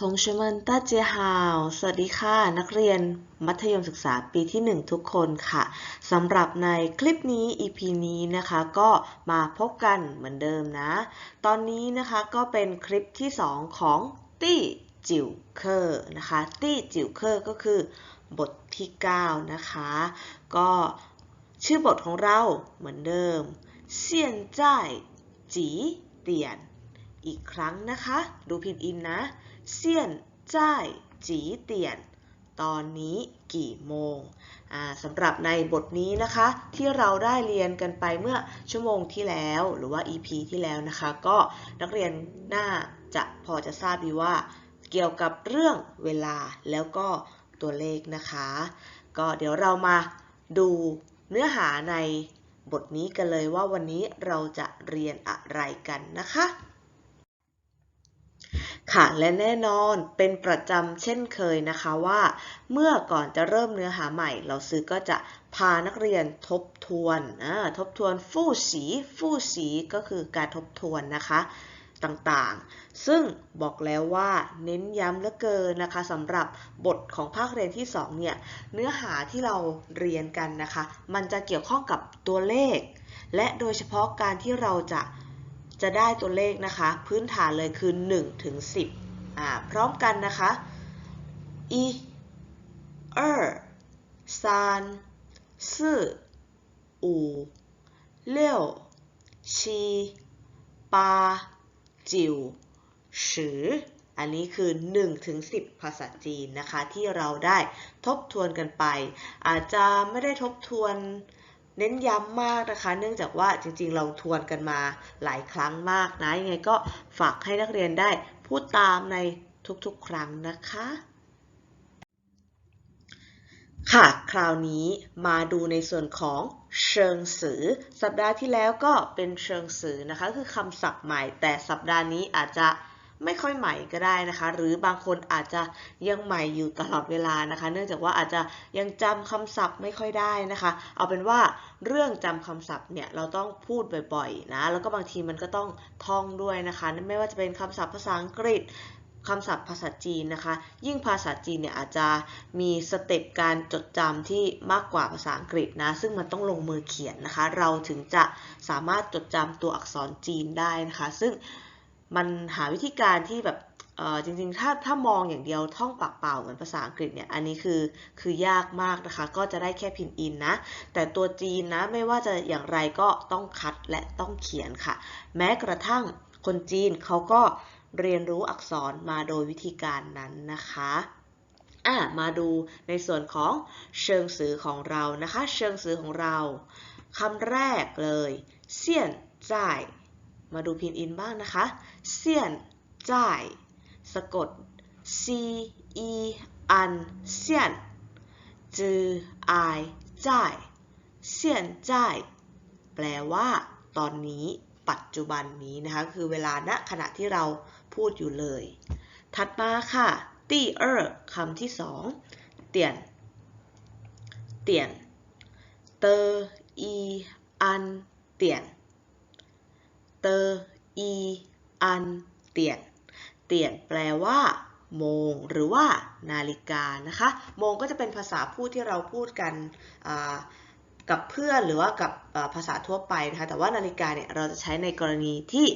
ทงชมันตาเจฮาว สวัสดีค่ะ นักเรียนมัธยมศึกษาปีที่ 1 ทุกคนค่ะสำหรับในคลิปนี้ EP นี้นะคะก็มาพบกันเหมือนเดิมนะ ตอนนี้นะคะก็เป็นคลิปที่ 2 ของตี้จิวเคอร์นะคะตี้จิวเคอร์ก็คือบทที่ 9 นะคะ ก็ชื่อบทของเราเหมือนเดิมเซียนจ่ายจีเตียน อีกครั้งนะคะ ดูผิดอินนะ เซียนจ้ายจีเตียน ตอนนี้กี่โมงสำหรับในบทนี้นะคะ ที่เราได้เรียนกันไปเมื่อชั่วโมงที่แล้ว หรือว่า EP ที่แล้วนะคะ ก็นักเรียนน่าจะพอจะทราบดีว่า เกี่ยวกับเรื่องเวลาแล้วก็ตัวเลขนะคะ ก็เดี๋ยวเรามาดูเนื้อหาในบทนี้กันเลยว่าวันนี้เราจะเรียนอะไรกันนะคะ ค่ะ และแน่นอนเป็นประจำเช่นเคยนะคะว่า เมื่อก่อนจะเริ่มเนื้อหาใหม่ เราซื้อก็จะพานักเรียนทบทวนทบทวนฟู่สีฟู่สีก็คือการทบทวนนะคะต่างๆ ซึ่งบอกแล้วว่าเน้นย้ำเหลือเกินนะคะสำหรับบทของภาคเรียนที่ 2 เนี่ย เนื้อหาที่เราเรียนกันนะคะ มันจะเกี่ยวข้องกับตัวเลข และโดยเฉพาะการที่เราจะ จะได้ตัวเลขนะคะ พื้นฐานเลยคือ1ถึง10อ่าพร้อมกันนะคะอีเออซานซื่ออูเลี้ยวชีปาจิวสืออันนี้คือ1ถึง10 ภาษาจีนนะคะ ที่เราได้ทบทวนกันไป อาจจะไม่ได้ทบทวน เน้นย้ำมากนะคะ เนื่องจากว่าจริงๆ เราทวนกันมาหลายครั้งมากนะ ยังไงก็ฝากให้นักเรียนได้พูดตามในทุกๆ ครั้งนะคะ ค่ะ คราวนี้มาดูในส่วนของเชิงสือ สัปดาห์ที่แล้วก็เป็นเชิงสือนะคะ คือคำศัพท์ใหม่ แต่สัปดาห์นี้อาจจะ ไม่ค่อยใหม่ก็ได้นะคะ หรือบางคนอาจจะยังใหม่อยู่ตลอดเวลานะคะ เนื่องจากว่าอาจจะยังจำคำศัพท์ไม่ค่อยได้นะคะ เอาเป็นว่าเรื่องจำคำศัพท์เนี่ยเราต้องพูดบ่อยๆนะ แล้วก็บางทีมันก็ต้องท่องด้วยนะคะ ไม่ว่าจะเป็นคำศัพท์ภาษาอังกฤษคำศัพท์ภาษาจีนนะคะ ยิ่งภาษาจีนเนี่ยอาจจะมีสเต็ปการจดจำที่มากกว่าภาษาอังกฤษนะ ซึ่งมันต้องลงมือเขียนนะคะ เราถึงจะสามารถจดจำตัวอักษรจีนได้นะคะ ซึ่ง มันหาวิธีการที่แบบจริงๆ ถ้าถ้ามองอย่างเดียวท่องปากเปล่าเหมือนภาษาอังกฤษเนี่ย อันนี้คือคือยากมากนะคะ ก็จะได้แค่พินอินนะ แต่ตัวจีนนะไม่ว่าจะอย่างไรก็ต้องคัดและต้องเขียนค่ะ แม้กระทั่งคนจีนเขาก็เรียนรู้อักษรมาโดยวิธีการนั้นนะคะอะมาดูในส่วนของเชิงสือของเรานะคะ เชิงสือของเราคำแรกเลยเซียนจ่าย มาดูพินอินบ้างนะคะ เซียนจ่าย สะกด c e อันเซียนจือไอจ่ายเซียนจ่ายแปลว่าตอนนี้ปัจจุบันนี้นะคะ คือเวลาณขณะที่เราพูดอยู่เลย ถัดมาค่ะตีเออร์คำที่สองเตียน เตียน เตออีอันเตียน ตออีอันเตียน เตียนแปลว่า โมง หรือว่า นาฬิกานะคะ โมงก็จะเป็นภาษาพูดที่เราพูดกันกับเพื่อนหรือว่ากับภาษาทั่วไปนะคะ แต่ว่านาฬิกาเนี่ยเราจะใช้ในกรณีที่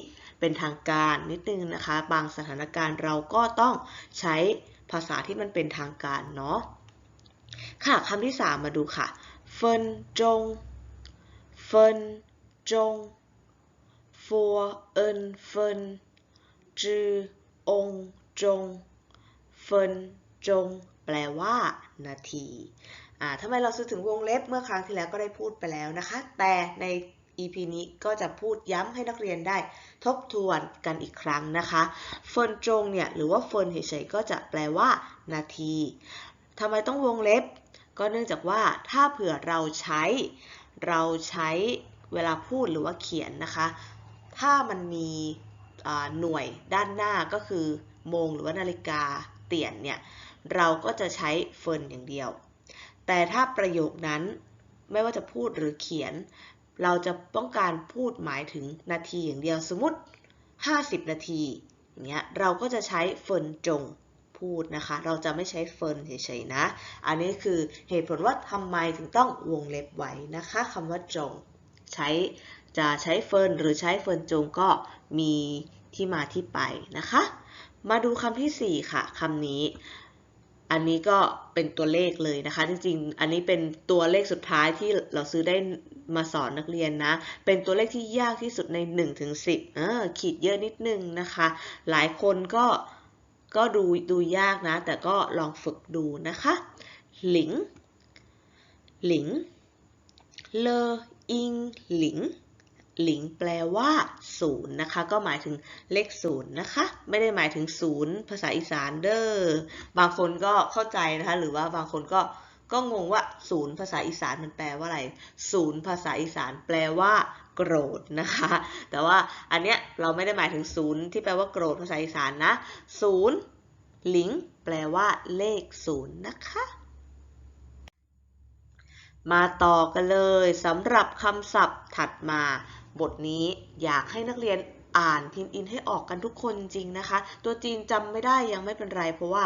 เป็นทางการนิดนึงนะคะ บางสถานการณ์เราก็ต้องใช้ภาษาที่มันเป็นทางการเนาะ ค่ะคำที่สามมาดูค่ะเฟินจงเฟินจง ฟัวเอินเฟินจือองจงเฟินจงแปลว่า นาที อ่าทำไมเราซื้อถึงวงเล็บเมื่อครั้งที่แล้วก็ได้พูดไปแล้วนะคะ แต่ใน EP นี้ก็จะพูดย้ำให้นักเรียนได้ทบทวนกันอีกครั้งนะคะเฟินจงเนี่ยหรือว่าเฟินเฉยๆก็จะแปลว่า นาทีทำไมต้องวงเล็บ ก็เนื่องจากว่าถ้าเผื่อเราใช้ เราใช้เวลาพูดหรือว่าเขียนนะคะ ถ้ามันมีหน่วยด้านหน้าก็คือโมงหรือว่านาฬิกาเตียนเนี่ยเราก็จะใช้เฟินอย่างเดียว แต่ถ้าประโยคนั้นไม่ว่าจะพูดหรือเขียน เราจะต้องการพูดหมายถึงนาทีอย่างเดียวสมมติ 50 นาทีอย่างเงี้ยเราก็จะใช้เฟินจงพูดนะคะ เราจะไม่ใช้เฟิร์นเฉยๆนะ อันนี้คือเหตุผลว่าทำไมถึงต้องวงเล็บไว้นะคะคำว่าจงใช้ จะใช้เฟิร์นหรือใช้เฟิร์นจงก็มีที่มาที่ไปนะคะ มาดูคำที่ 4 ค่ะคำนี้ อันนี้ก็เป็นตัวเลขเลยนะคะ จริงๆ อันนี้เป็นตัวเลขสุดท้ายที่เราซื้อได้มาสอนนักเรียนนะ เป็นตัวเลขที่ยากที่สุดใน1ถึง10เออขีดเยอะนิดนึงนะคะ หลายคนก็ก็ดูดูยากนะ แต่ก็ลองฝึกดูนะคะ หลิง หลิง เลออิง หลิง หลิงแปลว่าศูนย์นะคะ ก็หมายถึงเลขศูนย์นะคะ ไม่ได้หมายถึงศูนย์ภาษาอีสานเด้อบางคนก็เข้าใจนะคะ หรือว่าบางคนก็ก็งงว่าศูนย์ภาษาอีสานมันแปลว่าอะไร ศูนย์ภาษาอีสานแปลว่าโกรธนะคะ แต่ว่าอันเนี้ยเราไม่ได้หมายถึงศูนย์ที่แปลว่าโกรธภาษาอีสานนะศูนย์หลิงแปลว่าเลขศูนย์นะคะ มาต่อกันเลยสำหรับคำศัพท์ถัดมา บทนี้อยากให้นักเรียนอ่านพินอินให้ออกกันทุกคนจริงนะคะ ตัวจีนจำไม่ได้ยังไม่เป็นไร เพราะว่า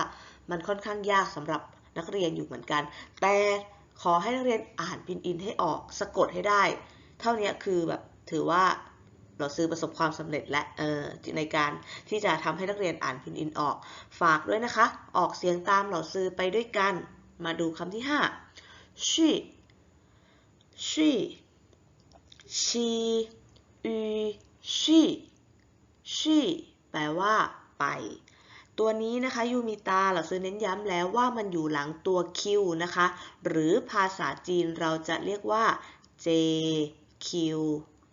มันค่อนข้างยากสำหรับนักเรียนอยู่เหมือนกัน แต่ขอให้นักเรียนอ่านพินอินให้ออกสะกดให้ได้ เท่านี้คือแบบถือว่าเราซื้อประสบความสำเร็จและเออในการที่จะทำให้นักเรียนอ่านพินอินออก ฝากด้วยนะคะ ออกเสียงตามเราซื้อไปด้วยกัน มาดูคำที่5ชีชี ชีอูชีชีแปลว่าไป ตัวนี้นะคะยูมีตาเราซื้อเน้นย้ำแล้วว่ามันอยู่หลังตัวคิวนะคะ หรือภาษาจีนเราจะเรียกว่า J Q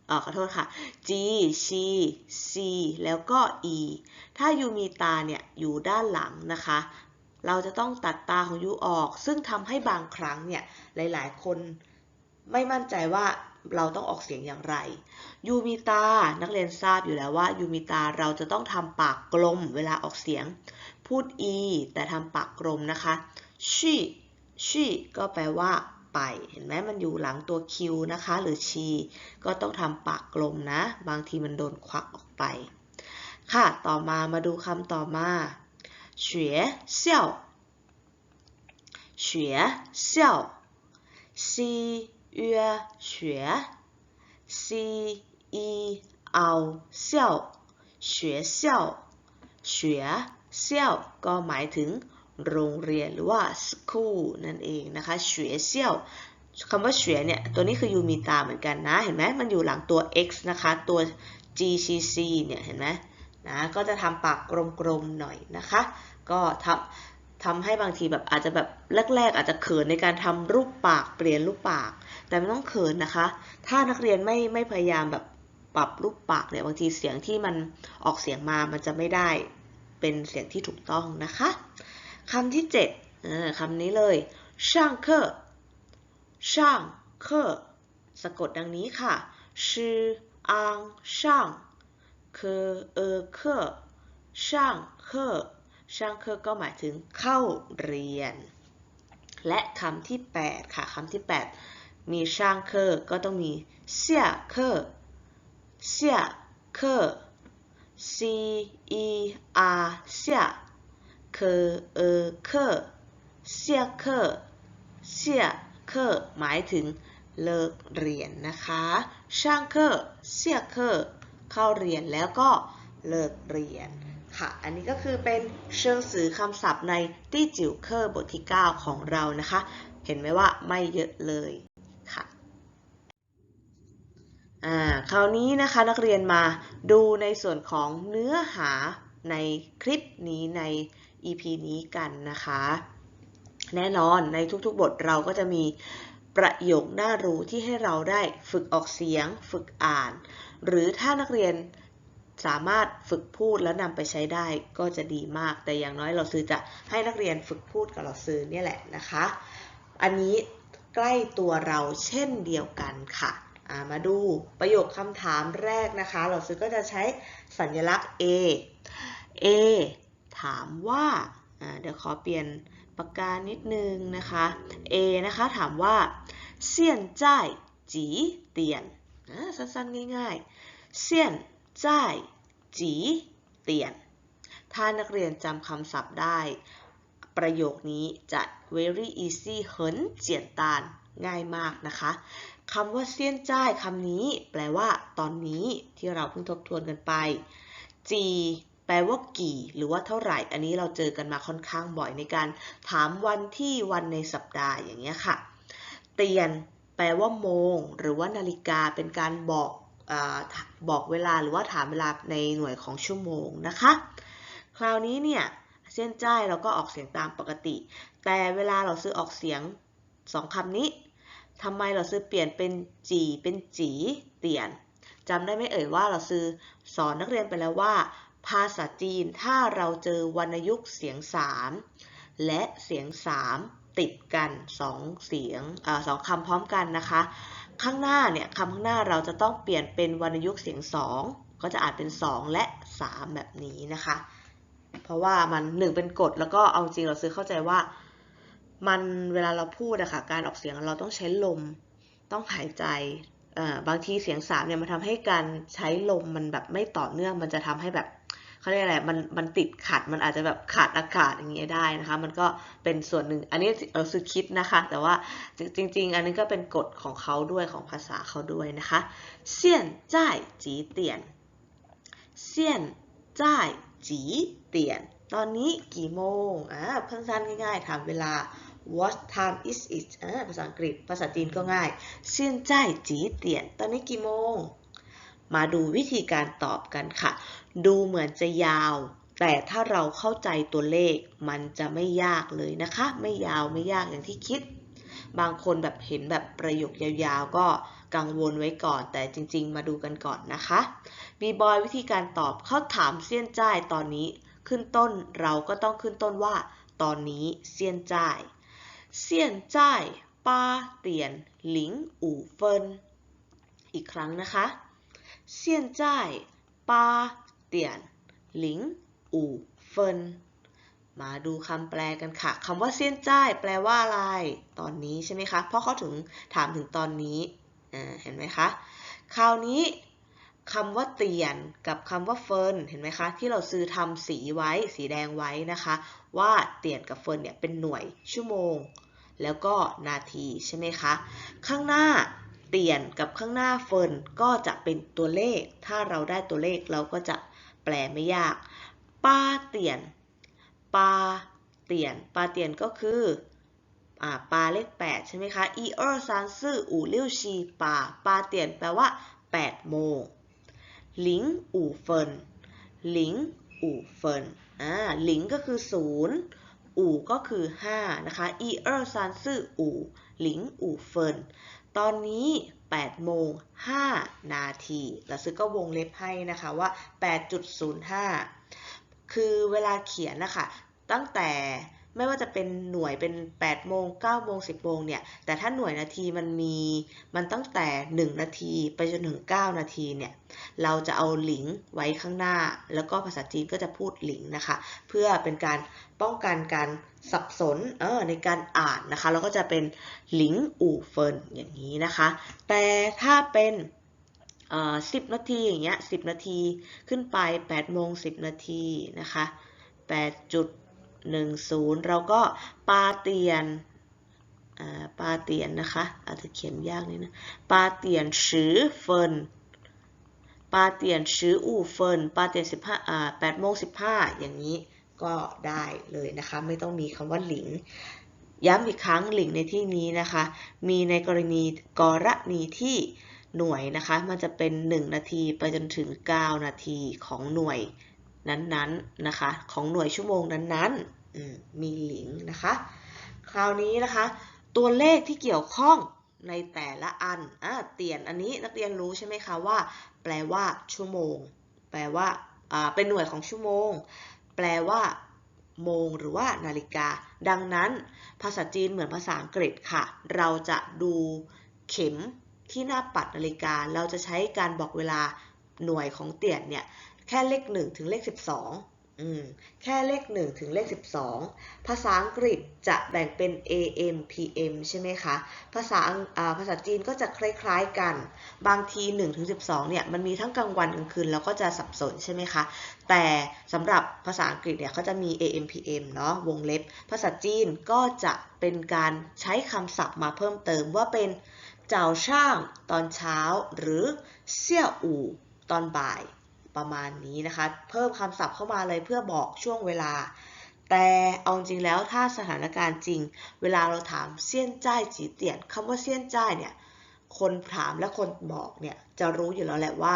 อขอโทษค่ะ G C C แล้วก็ E ถ้ายูมีตาเนี่ยอยู่ด้านหลังนะคะ เราจะต้องตัดตาของยูออก ซึ่งทำให้บางครั้งเนี่ยหลายๆ คนไม่มั่นใจว่า เราต้องออกเสียงอย่างไร ยูมิตา นักเรียนทราบอยู่แล้วว่ายูมิตาเราจะต้องทำปากกลมเวลาออกเสียง พูดอีแต่ทำปากกลมนะคะชี่ชี่ก็แปลว่าไป เห็นไหมมันอยู่หลังตัวคิวนะคะ หรือชี ก็ต้องทำปากกลมนะ บางทีมันโดนควักออกไป ค่ะ ต่อมามาดูคำต่อมาเฉียเซี่ยวเฉียเซี่ยวซี อาเซี่ยว学校学校ก็หมายถึงโรงเรียนหรือว่า school นั่นเองนะคะเฉวยเซี่ยวคำว่าเฉวยเนี่ย ตัวนี้คือยูมีตาเหมือนกันนะ เห็นไหมมันอยู่หลังตัว x นะคะ ตัว gcc เนี่ย เห็นไหมนะ ก็จะทำปากกลมๆหน่อยนะคะ ก็ทำ ทำให้บางทีแบบอาจจะแบบแรก ๆ อาจจะเขินในการทำรูปปากเปลี่ยนรูปปาก แต่ไม่ต้องเขินนะคะ ถ้านักเรียนไม่ไม่พยายามแบบปรับรูปปากเนี่ยบางทีเสียงที่มันออกเสียงมามันจะไม่ได้เป็นเสียงที่ถูกต้องนะคะคำที่7คำนี้เลยช่างเคอช่างเคอสะกดดังนี้ค่ะชื่ออังช่างเคอเออเคอช่างเคอ ช่างเคอก็หมายถึงเข้าเรียน และคำที่ 8 ค่ะคำที่ 8 มีช่างเคอก็ต้องมีเสี่ยเคอเสี่ยเคอ C E R เสี่ยเคเออเคเสียเคเสียเคหมายถึงเลิกเรียนนะคะ ช่างเคเสียเคเข้าเรียนแล้วก็เลิกเรียน ค่ะ อันนี้ก็คือเป็นเชิงสื่อคำศัพท์ในตี้จิ๋วเคอร์บทที่ 9 ของเรานะคะ เห็นไหมว่าไม่เยอะเลยค่ะอ่าคราวนี้นะคะนักเรียนมาดูในส่วนของเนื้อหาในคลิปนี้ใน EP นี้กันนะคะ แน่นอนในทุกๆบทเราก็จะมีประโยคน่ารู้ที่ให้เราได้ฝึกออกเสียง ฝึกอ่าน หรือถ้านักเรียน สามารถฝึกพูดแล้วนำไปใช้ได้ก็จะดีมาก แต่อย่างน้อยเราซื้อจะให้นักเรียนฝึกพูดกับเราซื้อเนี่ยแหละนะคะ อันนี้ใกล้ตัวเราเช่นเดียวกันค่ะมาดูประโยคคำถามแรกนะคะ เราซื้อก็จะใช้สัญลักษณ์ A A ถามว่าเดี๋ยวขอเปลี่ยนปากกานิดนึงนะคะ A นะคะถามว่าเซียนจ่ายจีเตียนสั้นๆง่ายๆเซียน จ่ายจีเตียน ถ้านักเรียนจำคำศัพท์ได้ ประโยคนี้จะ very easy เหินเจียนตานง่ายมากนะคะคำว่าเซียนจ่ายคำนี้ แปลว่า ตอนนี้ที่เราเพิ่งทบทวนกันไปจีแปลว่ากี่ หรือว่าเท่าไหร่ อันนี้เราเจอกันมาค่อนข้างบ่อยในการ ถามวันที่วันในสัปดาห์อย่างเงี้ยค่ะ เตียน แปลว่าโมง หรือว่านาฬิกาเป็นการบอก บอกเวลาหรือว่าถามเวลาในหน่วยของชั่วโมงนะคะ คราวนี้เนี่ยเส้นจ้ายเราก็ออกเสียงตามปกติ แต่เวลาเราซื้อออกเสียงสองคำนี้ทำไมเราซื้อเปลี่ยนเป็นจีเป็นจีเตียนจำได้ไหมเอ่ยว่าเราซื้อสอนนักเรียนไปแล้วว่า ภาษาจีนถ้าเราเจอวรรณยุกต์เสียง3และเสียง3ติดกัน2เสียงอสองคำพร้อมกันนะคะ ข้างหน้าเนี่ยคำข้างหน้าเราจะต้องเปลี่ยนเป็นวรรณยุกต์เสียง2ก็จะอ่านเป็น 2 และ 3 แบบนี้นะคะ เพราะว่ามัน 1 เป็นกฎแล้วก็เอาจริงเราซื้อเข้าใจว่า มันเวลาเราพูดอะค่ะการออกเสียงเราต้องใช้ลมต้องหายใจบางทีเสียงสามเนี่ยมันทำให้การใช้ลมมันแบบไม่ต่อเนื่องมันจะทำให้แบบ เขาเรียกอะไรมันมันติดขัดมันอาจจะแบบขาดอากาศอย่างเงี้ยได้นะคะ มันก็เป็นส่วนหนึ่งอันนี้เราสุดคิดนะคะ แต่ว่าจริง ๆ อันนี้ก็เป็นกฎของเขาด้วยของภาษาเขาด้วยนะคะเซียนจ่ายจีเตียนเซียนจ่ายจีเตียนตอนนี้กี่โมงอ่าสั้นๆง่ายๆถามเวลา What time is it ภาษาอังกฤษ ภาษาจีนก็ง่ายเซียนจ่ายจีเตียน ตอนนี้กี่โมง มาดูวิธีการตอบกันค่ะ ดูเหมือนจะยาว แต่ถ้าเราเข้าใจตัวเลข มันจะไม่ยากเลยนะคะ ไม่ยาวไม่ยากอย่างที่คิด บางคนแบบเห็นแบบประโยคยาวๆ ก็กังวลไว้ก่อน แต่จริง ๆ มาดูกันก่อนนะคะ มีบอยวิธีการตอบเขาถามเซียนจ้ายตอนนี้ ขึ้นต้นเราก็ต้องขึ้นต้นว่า ตอนนี้เซียนจ้ายเซียนจ้ายป้าเตียนหลิงอู่เฟินอีกครั้งนะคะ 现在八点零五分มาดูคำแปลกันค่ะคำว่าเซียนจ้ายแปลว่าอะไร ตอนนี้ใช่ไหมคะ เพราะเขาถึงถามถึงตอนนี้เห็นไหมคะ คราวนี้คำว่าเตียนกับคำว่าเฟินเห็นไหมคะ ที่เราซื้อทำสีไว้สีแดงไว้นะคะ ว่าเตียนกับเฟินเนี่ยเป็นหน่วยชั่วโมงแล้วก็นาทีใช่ไหมคะ ข้างหน้า เตียนกับข้างหน้าเฟินก็จะเป็นตัวเลข ถ้าเราได้ตัวเลขเราก็จะแปลไม่ยากป้าเตียนปาเตียนปาเตียนก็คืออ่าปาเลข8ใช่ไหมคะอีเออร์ซานซื่ออู่เลี้ยวชีปาปาเตียนแปลว่า 8 โมงหลิงอู่เฟินหลิงอู่เฟินอ่าหลิงก็คือ 0 อู่ก็คือ 5 นะคะอีเออร์ซานซื่ออู่หลิงอู่เฟิน ตอนนี้8โมง5นาทีเราซื้อก็วงเล็บให้นะคะว่า 8.05 คือเวลาเขียนนะคะ ตั้งแต่ ไม่ว่าจะเป็นหน่วยเป็น8โมง9โมง10โมงเนี่ย แต่ถ้าหน่วยนาทีมันมีมันตั้งแต่ 1 นาทีไปจนถึง 9 นาทีเนี่ย เราจะเอาหลิงไว้ข้างหน้า แล้วก็ภาษาจีนก็จะพูดหลิงนะคะ เพื่อเป็นการป้องกันการสับสนเออในการอ่านนะคะ แล้วก็จะเป็นหลิงอู่เฟินอย่างนี้นะคะ แต่ถ้าเป็นสิบนาทีอย่างเงี้ยสิบนาทีขึ้นไป8โมง10นาทีนะคะ8จุด 10 เราก็ปาเตียนปาเตียนนะคะ อาจจะเขียนยากนิดนะปาเตียนชือเฟินปาเตียนชืออู่เฟินปาเตียน15อ่า8โมง15อย่างนี้ก็ได้เลยนะคะ ไม่ต้องมีคำว่าหลิง ย้ำอีกครั้งหลิงในที่นี้นะคะ มีในกรณีกรณีที่หน่วยนะคะ มันจะเป็น 1 นาทีไปจนถึง 9 นาทีของหน่วย นั้นๆนะคะ ของหน่วยชั่วโมงนั้นๆมีหลิงนะคะ คราวนี้นะคะ ตัวเลขที่เกี่ยวข้องในแต่ละอันอ่าเตียนอันนี้นักเรียนรู้ใช่ไหมคะว่า แปลว่า ชั่วโมง แปลว่าอ่าเป็นหน่วยของชั่วโมง แปลว่า โมงหรือว่านาฬิกา ดังนั้น ภาษาจีนเหมือนภาษาอังกฤษค่ะ เราจะดูเข็มที่หน้าปัดนาฬิกา เราจะใช้การบอกเวลาหน่วยของเตียนเนี่ย แค่เลข 1 ถึงเลข 12อืมแค่เลข 1 ถึงเลข 12 ภาษาอังกฤษจะแบ่งเป็น AM PM ใช่ไหมคะ ภาษาภาษาจีนก็จะคล้ายๆกัน บางที 1 ถึง 12 เนี่ย มันมีทั้งกลางวันกลางคืนแล้วก็จะสับสนใช่ไหมคะ แต่สำหรับภาษาอังกฤษเนี่ยเขาจะมี AM PM เนาะวงเล็บ ภาษาจีนก็จะเป็นการใช้คำศัพท์มาเพิ่มเติมว่าเป็นเจ้าช่างตอนเช้า หรือเสี่ยอู่ตอนบ่าย ประมาณนี้นะคะ เพิ่มคำศัพท์เข้ามาเลยเพื่อบอกช่วงเวลา แต่เอาจริงแล้วถ้าสถานการณ์จริง เวลาเราถามเซียนจ้ายจีเตียนคำว่าเซียนจ้ายเนี่ย คนถามและคนบอกเนี่ยจะรู้อยู่แล้วแหละว่า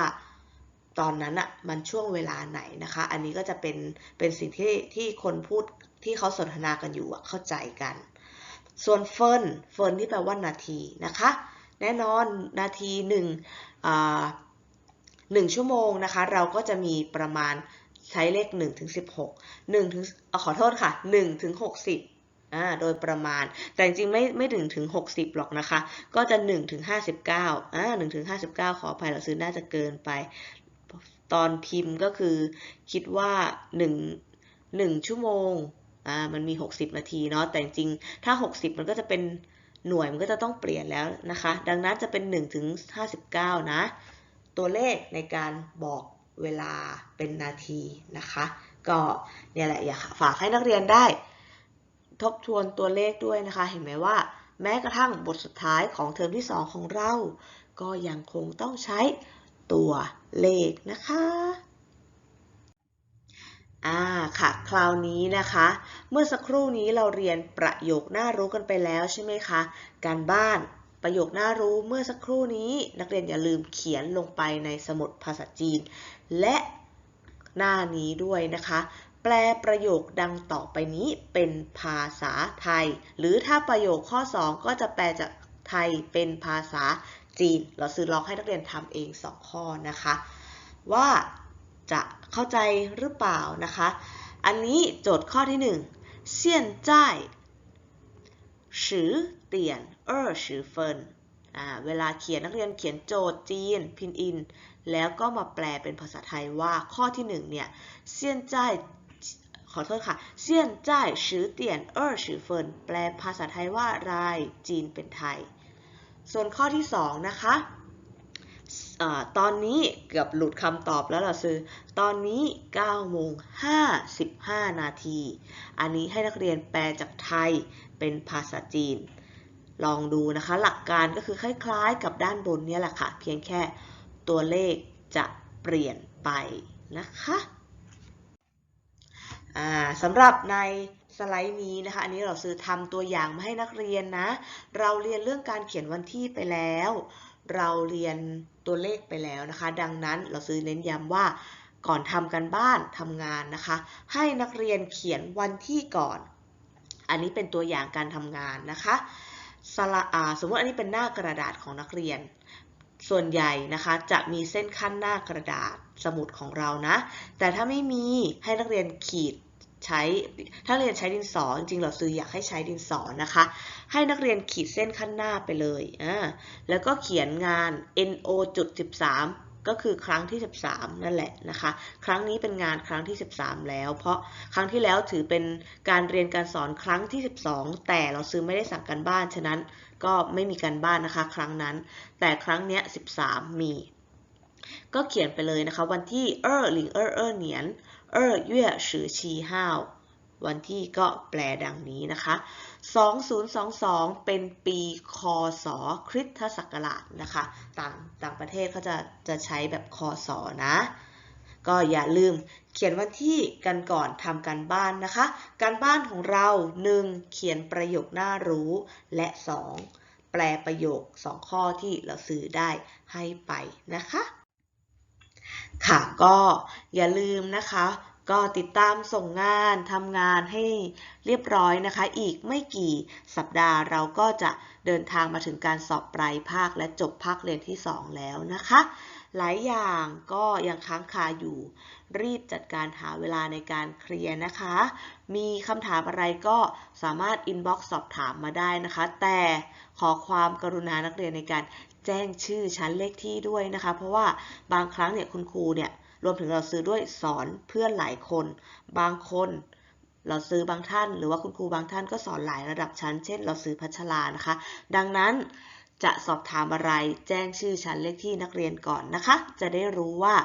ตอนนั้นอะมันช่วงเวลาไหนนะคะ อันนี้ก็จะเป็นเป็นสิ่งที่ที่คนพูดที่เขาสนทนากันอยู่อะเข้าใจกัน ส่วนเฟิร์นเฟิร์นที่แปลว่านาทีนะคะ แน่นอนนาทีหนึ่ง อ่าหนึ่งชั่วโมงนะคะ เราก็จะมีประมาณใช้เลข1ถึง16 1ถึงอขอโทษค่ะ1ถึง60อ่าโดยประมาณ แต่จริงๆไม่ไม่ถึงถึง 60 หรอกนะคะ ก็จะ1ถึง59อ่า1ถึง59 ขออภัยเราซื้อน่าจะเกินไป ตอนพิมพ์ก็คือคิดว่า 1 1 ชั่วโมงอ่ามันมี 60 นาทีเนาะ แต่จริงถ้า 60 มันก็จะเป็นหน่วยมันก็จะต้องเปลี่ยนแล้วนะคะ ดังนั้นจะเป็น1ถึง59 นะ ตัวเลขในการบอกเวลาเป็นนาทีนะคะ ก็เนี่ยแหละอยากฝากให้นักเรียนได้ ทบทวนตัวเลขด้วยนะคะ เห็นไหมว่า แม้กระทั่งบทสุดท้ายของเทอมที่ 2 ของเรา ก็ยังคงต้องใช้ตัวเลขนะคะอ่าค่ะ คราวนี้นะคะ เมื่อสักครู่นี้เราเรียนประโยคน่ารู้กันไปแล้วใช่ไหมคะ การบ้าน ประโยคน่ารู้เมื่อสักครู่นี้ นักเรียนอย่าลืมเขียนลงไปในสมุดภาษาจีน และหน้านี้ด้วยนะคะ แปลประโยคดังต่อไปนี้เป็นภาษาไทย หรือถ้าประโยคข้อ 2 ก็จะแปลจากไทยเป็นภาษาจีน เราซื้อลองให้นักเรียนทำเอง 2 ข้อนะคะ ว่าจะเข้าใจหรือเปล่านะคะ อันนี้โจทย์ข้อที่1เสี่ยนจ้าย สือเตียนเออสือเฟินเวลาเขียนนักเรียนเขียนโจทย์จีนพินอิน แล้วก็มาแปลเป็นภาษาไทยว่าข้อที่หนึ่งเนี่ยเซียนจ้ายขอโทษค่ะเซียนจ้ายสือเตียนเออสือเฟินแปลภาษาไทยว่ารายจีนเป็นไทย ส่วนข้อที่สองนะคะ ตอนนี้เกือบหลุดคำตอบแล้วล่ะซื้อ ตอนนี้9โมง55 นาที อันนี้ให้นักเรียนแปลจากไทยเป็นภาษาจีน ลองดูนะคะ หลักการก็คือคล้ายๆ กับด้านบนนี้แหละค่ะ เพียงแค่ตัวเลขจะเปลี่ยนไปนะคะสำหรับในสไลด์นี้นะคะ อันนี้เราซื้อทำตัวอย่างมาให้นักเรียนนะ เราเรียนเรื่องการเขียนวันที่ไปแล้ว เราเรียนตัวเลขไปแล้วนะคะ ดังนั้นเราซื้อเน้นย้ำว่าก่อนทำกันบ้านทำงานนะคะ ให้นักเรียนเขียนวันที่ก่อน อันนี้เป็นตัวอย่างการทำงานนะคะสละอาสมมติอันนี้เป็นหน้ากระดาษของนักเรียน ส่วนใหญ่นะคะจะมีเส้นขั้นหน้ากระดาษสมุดของเรานะ แต่ถ้าไม่มีให้นักเรียนขีด ใช้ถ้าเรียนใช้ดินสอจริงๆเราซื้ออยากให้ใช้ดินสอนะคะ ให้นักเรียนขีดเส้นขั้นหน้าไปเลยอ่าแล้วก็เขียนงาน no จุด13 ก็คือครั้งที่ 13 นั่นแหละนะคะ ครั้งนี้เป็นงานครั้งที่ 13 แล้ว เพราะครั้งที่แล้วถือเป็นการเรียนการสอนครั้งที่ 12 แต่เราซื้อไม่ได้สั่งการบ้านฉะนั้นก็ไม่มีการบ้านนะคะ ครั้งนั้น แต่ครั้งนี้13 มีก็เขียนไปเลยนะคะ วันที่เออหลิงเออเออเหนียน 二月十七号วันที่ก็แปลดังนี้นะคะ 2022 เป็นปีคศคริสตศักราชนะคะ ต่างต่างประเทศเขาจะจะใช้แบบคศนะ ก็อย่าลืมเขียนวันที่กันก่อนทำการบ้านนะคะ การบ้านของเรา 1. เขียนประโยคน่ารู้ และ 2. แปลประโยค 2 ข้อที่เราสื่อได้ให้ไปนะคะ ค่ะก็อย่าลืมนะคะ ก็ติดตามส่งงานทำงานให้เรียบร้อยนะคะ อีกไม่กี่สัปดาห์เราก็จะเดินทางมาถึงการสอบปลายภาคและจบภาคเรียนที่ 2 แล้วนะคะ หลายอย่างก็ยังค้างคาอยู่ รีบจัดการหาเวลาในการเคลียร์นะคะ มีคำถามอะไรก็สามารถอินบ็อกซ์สอบถามมาได้นะคะ แต่ขอความกรุณานักเรียนในการแจ้งชื่อชั้นเลขที่ด้วยนะคะ เพราะว่าบางครั้งเนี่ยคุณครูเนี่ยรวมถึงเราซื้อด้วยสอนเพื่อนหลายคน บางคนเราซื้อบางท่าน หรือว่าคุณครูบางท่านก็สอนหลายระดับชั้น เช่น เราซื้อพัชรานะคะ ดังนั้น จะสอบถามอะไรแจ้งชื่อชั้นเลขที่นักเรียนก่อนนะคะ จะได้รู้ว่า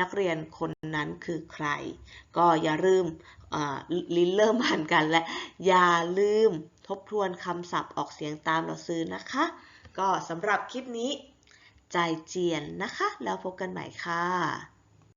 นักเรียนคนนั้นคือใคร ก็อย่าลืมลิ้นเริ่มหันกันและอย่าลืมทบทวนคำศัพท์ออกเสียงตามเราซื้อนะคะ ก็สำหรับคลิปนี้ ใจเจียนนะคะ แล้วพบกันใหม่ค่ะ